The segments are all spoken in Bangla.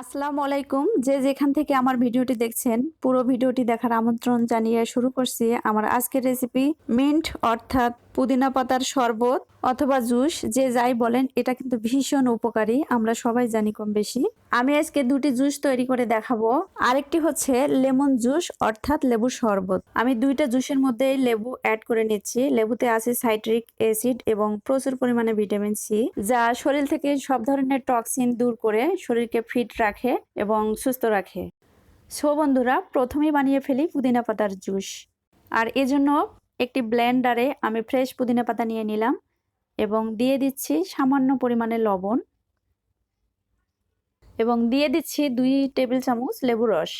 আসসালামু আলাইকুম। যে যেখান থেকে আমার ভিডিওটি দেখছেন, পুরো ভিডিওটি দেখার আমন্ত্রণ জানিয়ে শুরু করছি আমার আজকের রেসিপি মিন্ট অর্থাৎ পুদিনা পাতার শরবত অথবা জুস, যে যাই বলেন, এটা কিন্তু ভীষণ উপকারী। আমরা সবাই জানি কম বেশি। আমি আজকে দুটি জুস তৈরি করে দেখাবো। আরেকটি হচ্ছে লেমন জুস, অর্থাৎ লেবু শরবত। আমি দুইটা জুসের মধ্যে লেবু অ্যাড করে নিচ্ছি। লেবুতে আছে সাইট্রিক অ্যাসিড এবং প্রচুর পরিমাণে ভিটামিন সি, যা শরীর থেকে সব ধরনের টক্সিন দূর করে শরীরকে ফিট রাখে এবং সুস্থ রাখে। সো বন্ধুরা, প্রথমেই বানিয়ে ফেলি পুদিনা পাতার জুস। আর এজন্য একটি ব্লেন্ডারে আমি ফ্রেশ পুদিনা পাতা নিয়ে নিলাম এবং দিয়ে দিচ্ছি সামান্য পরিমাণে লবণ এবং দিয়ে দিচ্ছি দুই টেবিল চামচ লেবু রস।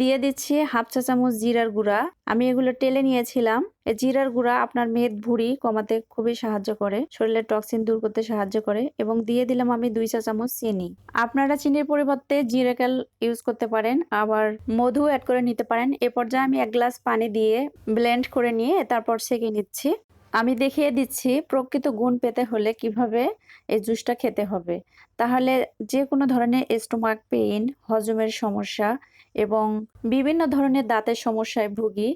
দিয়ে দিচ্ছি হাফ চা চামচ জিরার গুঁড়া। আমি এগুলো টেলে নিয়েছিলাম। এই জিরার গুঁড়া আপনার মেদ ভুঁড়ি কমাতে খুবই সাহায্য করে শরীরের টক্সিন দূর করতে সাহায্য করে এবং দিয়ে দিলাম আমি দুই চা চামচ চিনি। আপনারা চিনির পরিবর্তে জিরেকাল ইউজ করতে পারেন, আবার মধু অ্যাড করে নিতে পারেন। এ পর্যায়ে আমি এক গ্লাস পানি দিয়ে ব্লেন্ড করে নিয়ে তারপর সেকে নিচ্ছি। আমি দেখিয়ে দিচ্ছি প্রকৃত গুণ পেতে হলে কীভাবে এই জুসটা খেতে হবে। তাহলে যে কোনো ধরনের স্টোমাক পেইন, হজমের সমস্যা এবং বিভিন্ন ধরনের দাঁতের সমস্যায় ভুগি।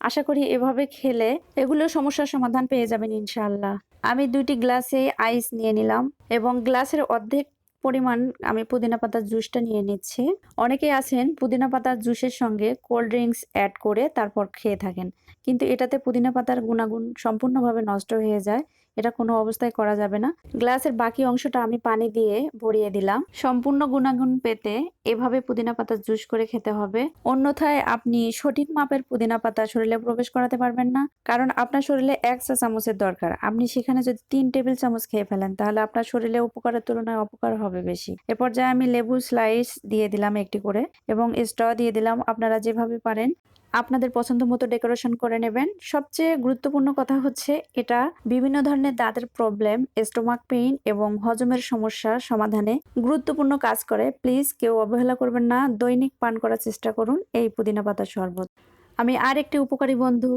আশা করি এভাবে খেলে এগুলো সমস্যার সমাধান পেয়ে যাবেন ইনশাল্লাহ আমি দুইটি গ্লাসে আইস নিয়ে নিলাম এবং গ্লাসের অর্ধেক পরিমাণ আমি পুদিনা পাতার জুসটা নিয়ে নিচ্ছি। অনেকেই আছেন পুদিনা পাতার জুসের সঙ্গে কোল্ড ড্রিঙ্কস অ্যাড করে তারপর খেয়ে থাকেন। কিন্তু এটাতে পুদিনা পাতার গুণাগুণ সম্পূর্ণভাবে নষ্ট হয়ে যায়। এটা কোনো অবস্থায় করা যাবে না। গ্লাসের বাকি অংশটা আমি পানি দিয়ে ভরিয়ে দিলাম। সম্পূর্ণ গুণাগুণ পেতে এভাবে পুদিনা পাতা জুস করে খেতে হবে। অন্যথায় আপনি সঠিক মাপের পুদিনা পাতা শরীরে প্রবেশ করাতে পারবেন না। কারণ আপনার শরীরে এক চা চামচের দরকার। আপনি সেখানে যদি তিন টেবিল চামচ খেয়ে ফেলেন, তাহলে আপনার শরীরে উপকারের তুলনায় অপকার হবে। বেশি। এ পর্যায়ে আমি লেবু স্লাইস দিয়ে দিলাম একটি করে এবং স্ট্র দিয়ে দিলাম, আপনারা যেভাবে পারেন। আপনাদের পছন্দ মতো ডেকোরেশন করে নেবেন। সবচেয়ে গুরুত্বপূর্ণ কথা হচ্ছে এটা বিভিন্ন ধরনের দাঁতের প্রবলেম স্টোমাক পেইন এবং হজমের সমস্যা সমাধানে গুরুত্বপূর্ণ কাজ করে। প্লিজ কেউ অবহেলা করবেন না। দৈনিক পান করার চেষ্টা করুন। এই পুদিনা পাতার শরবত। আমি আর একটি উপকারী বন্ধু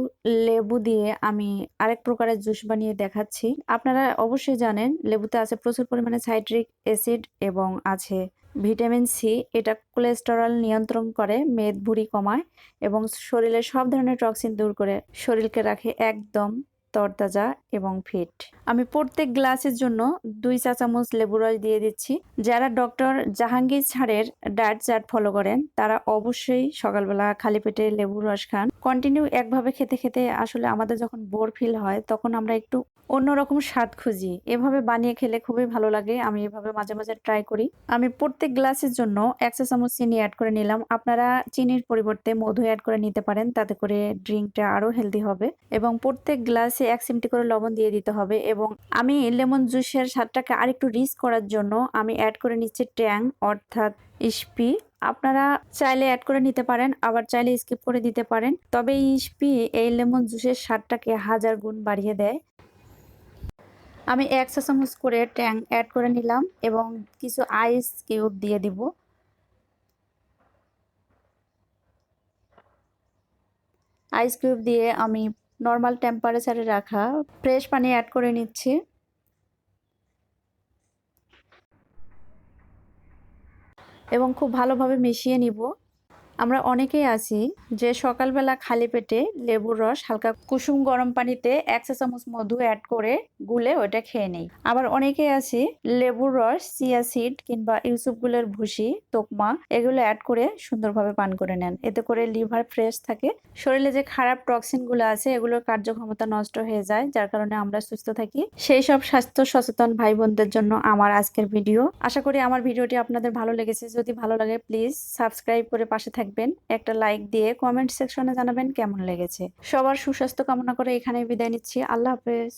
লেবু দিয়ে আমি আরেক প্রকারের জুস বানিয়ে দেখাচ্ছি। আপনারা অবশ্যই জানেন, লেবুতে আছে প্রচুর পরিমাণে সাইট্রিক অ্যাসিড এবং আছে ভিটামিন সি। এটা কোলেস্টেরল নিয়ন্ত্রণ করে মেদ ভুঁড়ি কমায় এবং শরীরের সব ধরনের টক্সিন দূর করে, শরীরকে রাখে একদম তরতাজা এবং ফিট আমি প্রত্যেক গ্লাসের জন্য দুই চা চামচ লেবু রস দিয়ে দিচ্ছি। যারা ডক্টর জাহাঙ্গীর ছাড়ের ডায়েট চার্ট ফলো করেন, তারা অবশ্যই সকালবেলা খালি পেটে লেবু রস খান। কন্টিনিউ একভাবে খেতে খেতে আসলে আমাদের যখন বোর ফিল হয়, তখন আমরা একটু অন্যরকম স্বাদ খুঁজি। এভাবে বানিয়ে খেলে খুবই ভালো লাগে, আমি এভাবে মাঝে মাঝে ট্রাই করি। আমি প্রত্যেক গ্লাসের জন্য এক চা চামচ চিনি অ্যাড করে নিলাম। আপনারা চিনির পরিবর্তে মধু অ্যাড করে নিতে পারেন, তাতে করে ড্রিঙ্কটা আরও হেলদি হবে। এবং প্রত্যেক গ্লাসে এক চিমটি করে লবণ দিয়ে দিতে হবে এবং আমি লেমন জুসের স্বাদটাকে আরেকটু রিচ করার জন্য আমি অ্যাড করে নিচ্ছি ট্যাং অর্থাৎ ইস্পি। আপনারা চাইলে অ্যাড করে নিতে পারেন, আবার চাইলে স্কিপ করে দিতে পারেন। তবে ইস্পি, এই লেমন জুসের স্বাদটাকে হাজার গুণ বাড়িয়ে দেয়। আমি এক চা চামচ করে ট্যাং অ্যাড করে নিলাম এবং কিছু আইস কিউব দিয়ে দিব। আইস কিউব দিয়ে আমি নর্মাল টেম্পারেচারে রাখা। ফ্রেশ পানি অ্যাড করে নিচ্ছি। এবং খুব ভালোভাবে মিশিয়ে নিব। আমরা অনেকেই আছি যে সকালবেলা খালি পেটে লেবুর রস, হালকা কুসুম গরম পানিতে এক চা চামচ মধু অ্যাড করে গুলে ওটা খেয়ে নেই। আবার অনেকেই আছি লেবুর রস, চিয়া সিড কিংবা ইউসুফগুলের ভুসি, তোকমা এগুলো অ্যাড করে সুন্দরভাবে পান করে নেন। এতে করে লিভার ফ্রেশ থাকে। শরীরে যে খারাপ টক্সিনগুলো আছে, এগুলোর কার্যক্ষমতা নষ্ট হয়ে যায়, যার কারণে আমরা সুস্থ থাকি। সেই সব স্বাস্থ্য সচেতন ভাই বোনদের জন্য আমার আজকের ভিডিও। আশা করি আমার ভিডিওটি আপনাদের ভালো লেগেছে। যদি ভালো লাগে প্লিজ সাবস্ক্রাইব করে পাশে থাকবেন থাকবেন একটা লাইক দিয়ে কমেন্ট সেকশনে জানাবেন কেমন লেগেছে। সবার সুস্বাস্থ্য কামনা করে এখানে বিদায় নিচ্ছি। আল্লাহ হাফেজ।